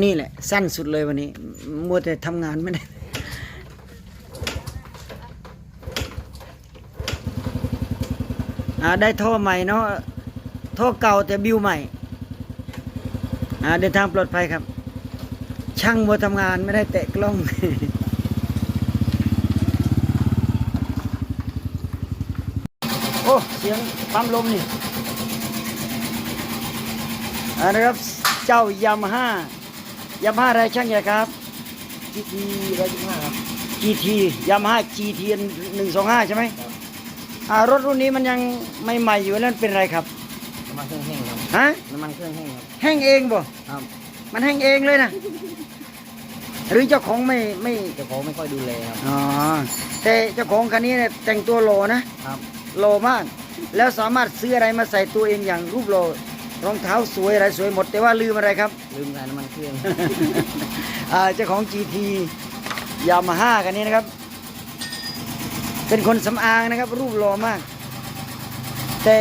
นี่แหละ สั้นสุดเลยวันนี้ มัวแต่ทำงานไม่ได้ได้ท่อใหม่เนาะท่อเก่าแต่บิวใหม่เดินทางปลอดภัยครับ ช่างมัวทำงานไม่ได้แตะกล้องโอ้เสียงปั๊มลมนี่นะครับเจ้ายามาฮ่า ยามาฮ่าอะไรช่างใหญ่ครับจีทีร้อยยี่สิบห้าครับ GT ยามาฮ่า GT หนึ่งสองห้าใช่ไหมอ่ารถรุ่นนี้มันยังไม่ใหม่อยู่แล้วมันเป็นไรครับ น้ำมันเครื่องแห้งครับฮะ น้ำมันเครื่องแห้งครับแห้งเองบ่ ครับมันแห้งเองเลยนะ หรือเจ้าของไม่ไม่เจ้าของไม่ค่อยดูแลครับอ๋อแต่เจ้าของคันนี้เนี่ยแต่งตัวโลนะ ครับ โลมาก แล้วสามารถซื้ออะไรมาใส่ตัวเองอย่างรูปโล รองเท้าสวยอะไรสวยหมด แต่ว่าลืมอะไรครับ ลืมใส่น้ำมันเครื่อง อ่าเจ้าของ GT ยามาฮ่ากันนี้นะครับ เป็นคนสำอางนะครับ รูปหล่อมาก แต่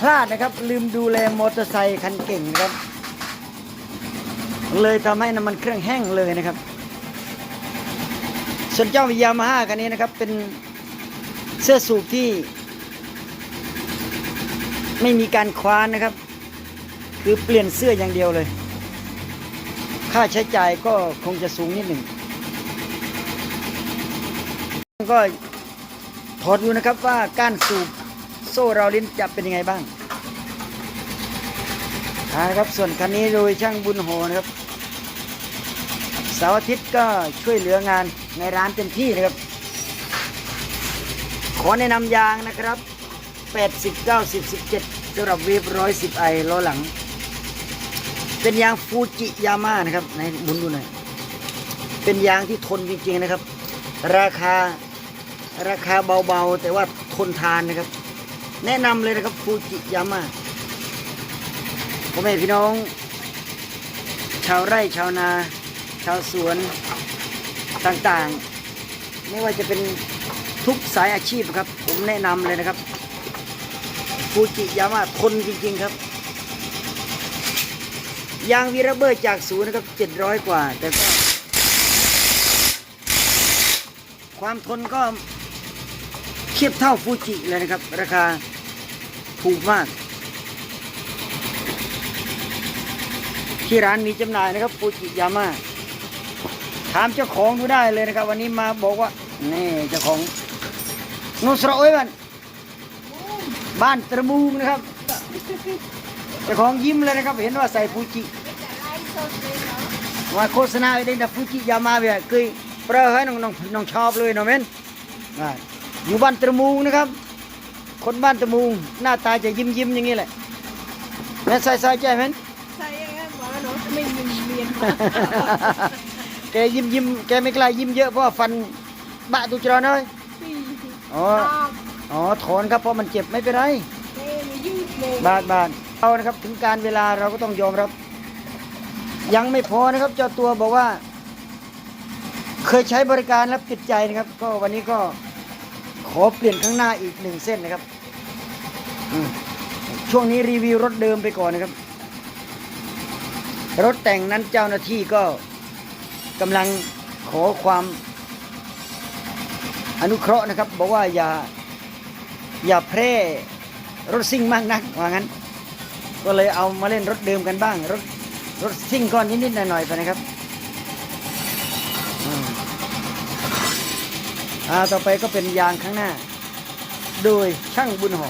พลาดนะครับ ลืมดูแลมอเตอร์ไซค์คันเก่งนะครับ เลยทำให้น้ำมันเครื่องแห้งเลยนะครับ ส่วนเจ้ายามาฮ่ากันนี้นะครับ เป็นเสื้อสูบที่ ไม่มีการคว้านนะครับ คือเปลี่ยนเสื้ออย่างเดียวเลย ค่าใช้จ่ายก็คงจะสูงนิดหนึ่งก็ถอดดูนะครับว่าก้านสูบโซ่เราลิ้นจะเป็นยังไงบ้างนะครับส่วนคันนี้โดยช่างบุญโหนะครับเสาร์อาทิตย์ก็ช่วยเหลืองานในร้านเต็มที่นะครับ ขอแนะนำยางนะครับ 80 90 17สำหรับเวฟ110ไอล้อหลัง เป็นยางฟูจิยาม่านะครับในบุญดูหน่อยเป็นยางที่ทนจริงๆนะครับ ราคาราคาเบาๆ แต่ว่าทนทานนะครับ แนะนำเลยนะครับฟูจิยาม่าพ่อแม่พี่น้อง ชาวไร่ชาวนา ชาวสวนต่างๆ ไม่ว่าจะเป็นทุกสายอาชีพครับ ผมแนะนำเลยนะครับ ฟูจิยาม่าทนจริง ๆ ครับ ยางวีระเบิดจากศูนย์นะครับเจ็ดร้อยกว่า แต่ก็ ความทนก็เทียบเท่าฟูจิเลยนะครับ ราคาถูกมาก ที่ร้านมีจำหน่ายนะครับฟูจิยาม่าถามเจ้าของดูได้เลยนะครับ วันนี้มาบอกว่า นี่เจ้าของนุสระโอ้ยบ้าน บ้านตระบูงนะครับเจ้าของยิ้มเลยนะครับ เห็นว่าใส่ฟูจิว่าโฆษณาไอ้เด็กฟูจิยามาเบียเคยเปรอะให้น้องน้องน้องชอบเลยเนาะเมนอ่าอยู่บ้านตระมูงนะครับ คนบ้านตระมูงหน้าตาจะยิ้มยิ้มๆอย่างนี้แหละแม่นใส่ใส่ใจเมนใช่ครับหมอหนูไม่มีเมียนแกยิ้มยิ้มแกไม่กล้ายิ้มเยอะเพราะว่าฟันบะตุจรอนเลยสี่อ๋อต อกอ๋อถอนครับเพราะมันเจ็บไม่เป็นไรเอ้ไม่ยืดเลยบาทบาทเอานะครับถึงการเวลาเราก็ต้องยอมรับ ยังไม่พอนะครับ เจ้าตัวบอกว่า เคยใช้บริการแล้วติดใจนะครับ ก็วันนี้ก็ขอเปลี่ยนข้างหน้าอีกหนึ่งเส้นนะครับอืมช่วงนี้รีวิวรถเดิมไปก่อนนะครับ รถแต่งนั้นเจ้าหน้าที่ก็กำลังขอความอนุเคราะห์นะครับ บอกว่าอย่า อย่าแพร่รถซิ่งมากนักว่างั้น ก็เลยเอามาเล่นรถเดิมกันบ้างรถรถซิ่งก็นิดๆหน่อยๆไปนะครับอ่าต่อไปก็เป็นยางข้างหน้า โดยช่างบุญหอ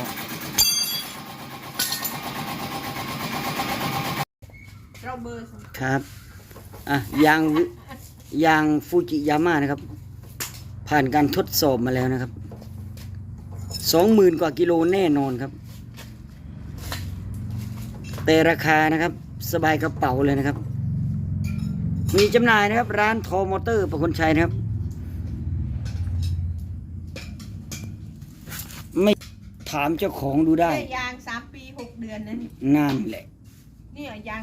เราเบอร์ครับอะยางยางฟูจิยาม่านะครับ ผ่านการทดสอบมาแล้วนะครับ สองหมื่นกว่ากิโลแน่นอนครับ แต่ราคานะครับสบายกระเป๋าเลยนะครับ มีจำหน่ายนะครับ ร้านทอมอเตอร์ประคนชัยนะครับ ไม่ถามเจ้าของดูได้แค่ยางสามปีหกเดือนนะนี่นั่นแหละ เนี่ยยาง